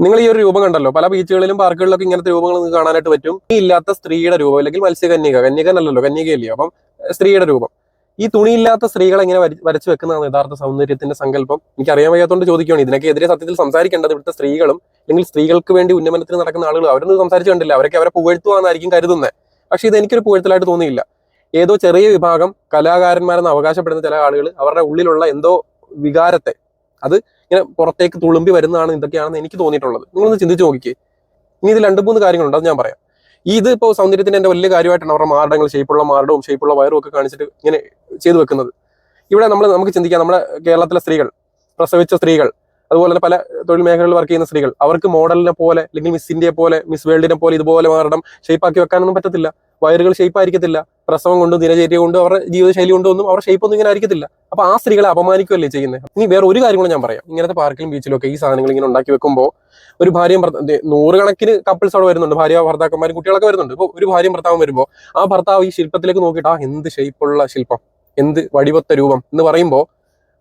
നിങ്ങൾ ഈ ഒരു രൂപം കണ്ടല്ലോ. പല ബീച്ചുകളിലും പാർക്കുകളിലൊക്കെ ഇങ്ങനത്തെ രൂപങ്ങൾ നിങ്ങൾക്ക് കാണാനായിട്ട് പറ്റും. ഈ ഇല്ലാത്ത സ്ത്രീയുടെ രൂപം അല്ലെങ്കിൽ മത്സ്യകന്യക കന്യകനല്ലല്ലോ കന്യകയല്ലേ? അപ്പം സ്ത്രീയുടെ രൂപം. ഈ തുണിയില്ലാത്ത സ്ത്രീകളെ എങ്ങനെ വരച്ചു വെക്കുന്നതാണ് യഥാർത്ഥ സൗന്ദര്യത്തിന്റെ സങ്കല്പം? എനിക്ക് അറിയാൻ വയ്യാത്തതുകൊണ്ട് ചോദിക്കുകയാണ്. ഇതിനൊക്കെ എതിരെ സത്യത്തിൽ സംസാരിക്കേണ്ടത് ഇവിടുത്തെ സ്ത്രീകളും അല്ലെങ്കിൽ സ്ത്രീകൾക്ക് വേണ്ടി ഉന്നമനത്തിന് നടക്കുന്ന ആളുകൾ അവരൊന്നും സംസാരിച്ചു കണ്ടില്ല. അവരൊക്കെ അവരെ പുകഴ്ത്തുവാന്നായിരിക്കും കരുതുന്നത് പക്ഷേ ഇത് എനിക്കൊരു പുകഴ്ത്തലായിട്ട് തോന്നിയില്ല. ഏതോ ചെറിയ വിഭാഗം കലാകാരന്മാരെന്ന് അവകാശപ്പെടുന്ന ചില ആളുകൾ അവരുടെ ഉള്ളിലുള്ള എന്തോ വികാരത്തെ അത് ഇങ്ങനെ പുറത്തേക്ക് തുളുമ്പി വരുന്നതാണ് ഇതൊക്കെയാണെന്ന് എനിക്ക് തോന്നിയിട്ടുള്ളത്. നിങ്ങളൊന്ന് ചിന്തിച്ച് നോക്കിക്കേ. ഇനി ഇത് രണ്ട് മൂന്ന് കാര്യങ്ങളുണ്ട് അത് ഞാൻ പറയാം. ഇത് ഇപ്പോൾ സൗന്ദര്യത്തിന്റെ എന്റെ വലിയ കാര്യമായിട്ടാണ് അവരുടെ മാർഡങ്ങൾ ഷേപ്പുള്ള മാർഡവും ഷേപ്പുള്ള വയറും ഒക്കെ കാണിച്ചിട്ട് ഇങ്ങനെ ചെയ്തു വെക്കുന്നത്. ഇവിടെ നമ്മൾ നമുക്ക് ചിന്തിക്കാം നമ്മുടെ കേരളത്തിലെ സ്ത്രീകൾ പ്രസവിച്ച സ്ത്രീകൾ അതുപോലെ തന്നെ പല തൊഴിൽ മേഖലകളിൽ വർക്ക് ചെയ്യുന്ന സ്ത്രീകൾ അവർക്ക് മോഡലിനെ പോലെ അല്ലെങ്കിൽ മിസ് ഇന്ത്യയെ പോലെ മിസ് വേൾഡിനെ പോലെ ഇതുപോലെ മാറണം ഷേപ്പാക്കി വെക്കാനൊന്നും പറ്റത്തില്ല. വയറുകൾ ഷേപ്പ് ആയിരിക്കത്തില്ല. പ്രസവം കൊണ്ടും ദിനചര്യ കൊണ്ടും അവരുടെ ജീവിതശൈലി കൊണ്ടൊന്നും അവരുടെ ഷേപ്പ് ഒന്നും ഇങ്ങനെ ആയിരിക്കത്തില്ല. അപ്പൊ ആ സ്ത്രീകളെ അപമാനിക്കുകയല്ലേ ചെയ്യുന്നത് ഇനി വേറെ ഒരു കാര്യം കൂടെ ഞാൻ പറയാം. ഇങ്ങനത്തെ പാർക്കിലും ബീച്ചിലും ഒക്കെ ഈ സാധനങ്ങൾ ഇങ്ങനെ ഉണ്ടാക്കി വെക്കുമ്പോൾ ഒരു ഭാര്യയും നൂറുകണക്കിന് കപ്പിൾസ് അവിടെ വരുന്നുണ്ട്. ഭാര്യ ഭർത്താക്കന്മാരും കുട്ടികളൊക്കെ വരുന്നുണ്ട്. ഇപ്പോൾ ഒരു ഭാര്യയും ഭർത്താവും വരുമ്പോൾ ആ ഭർത്താവ് ഈ ശില്പത്തിലേക്ക് നോക്കിയിട്ട് ആ എന്ത് ഷേപ്പുള്ള ശില്പം? എന്ത് വടിവത്ത രൂപം? എന്ന് പറയുമ്പോൾ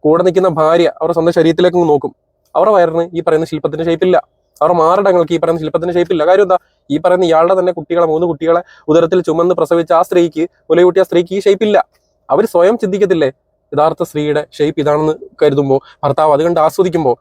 കൂടെ നിൽക്കുന്ന ഭാര്യ അവരുടെ സ്വന്തം ശരീരത്തിലേക്ക് നോക്കും. അവരുടെ വയറിന് ഈ പറയുന്ന ശില്പത്തിന്റെ ഷേപ്പില്ല അവരുടെ മാറിടങ്ങൾക്ക് ഈ പറയുന്ന ശില്പത്തിന്റെ ഷേപ്പില്ല കാര്യം എന്താ? ഈ പറയുന്ന ഇയാളുടെ തന്നെ കുട്ടികളെ മൂന്ന് കുട്ടികളെ ഉദരത്തിൽ ചുമന്ന് പ്രസവിച്ച ആ സ്ത്രീക്ക് മുലയൂട്ടിയ സ്ത്രീക്ക് ഈ ഷേപ്പില്ല അവർ സ്വയം ചിന്തിക്കത്തില്ലേ? യഥാർത്ഥ സ്ത്രീയുടെ ഷേപ്പ് ഇതാണെന്ന് കരുതുമ്പോൾ ഭർത്താവ് അത് കണ്ട് ആസ്വദിക്കുമ്പോൾ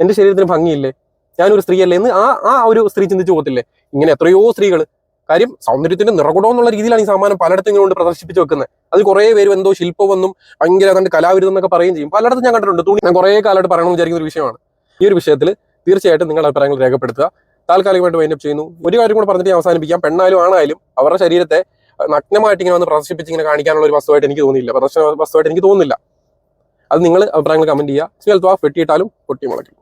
എന്റെ ശരീരത്തിന് ഭംഗിയില്ലേ? ഞാനൊരു സ്ത്രീയല്ലേ? എന്ന് ആ ആ ഒരു സ്ത്രീ ചിന്തിച്ചു പോകത്തില്ലേ? ഇങ്ങനെ എത്രയോ സ്ത്രീകൾ കാര്യം സൗന്ദര്യത്തിന്റെ നിറകുടം എന്നുള്ള രീതിയിലാണ് ഈ സമ്മാനം പലയിടത്തും ഇങ്ങനെ കൊണ്ട് പ്രദർശിപ്പിച്ച് വെക്കുന്നത്. അത് കുറേ പേരും എന്തോ ശില്പമെന്നും ഭയങ്കര കണ്ട് കലാവിരുതെന്നൊക്കെ പറയുകയും ചെയ്യും. പലയിടത്തും ഞാൻ കണ്ടിട്ടുണ്ട്. തുണി ഞാൻ കുറേ കാലമായിട്ട് പറയണമെന്ന് വിചാരിക്കുന്ന ഒരു വിഷയമാണ്. ഈ ഒരു വിഷയത്തിൽ തീർച്ചയായിട്ടും നിങ്ങളുടെ അഭിപ്രായങ്ങൾ രേഖപ്പെടുത്തുക. താൽക്കാലികമായിട്ട് വൈൻഡപ്പ് ചെയ്യുന്നു. ഒരു കാര്യം കൂടെ പറഞ്ഞിട്ട് അവസാനിപ്പിക്കാം. പെണ്ണായാലും ആണായാലും അവരുടെ ശരീരത്തെ നഗ്നമായിട്ട് ഇങ്ങനെ വന്ന് പ്രദർശിപ്പിച്ച് ഇങ്ങനെ കാണിക്കാനുള്ള ഒരു വസ്തുവായിട്ട് എനിക്ക് തോന്നിയില്ല. പ്രദർശന വസ്തുവായിട്ട് എനിക്ക് തോന്നുന്നില്ല. അത് നിങ്ങൾ അഭിപ്രായങ്ങൾ കമന്റ് ചെയ്യുക. സ്മെൽ വെട്ടിയിട്ടാലും പൊട്ടി മുളയ്ക്കും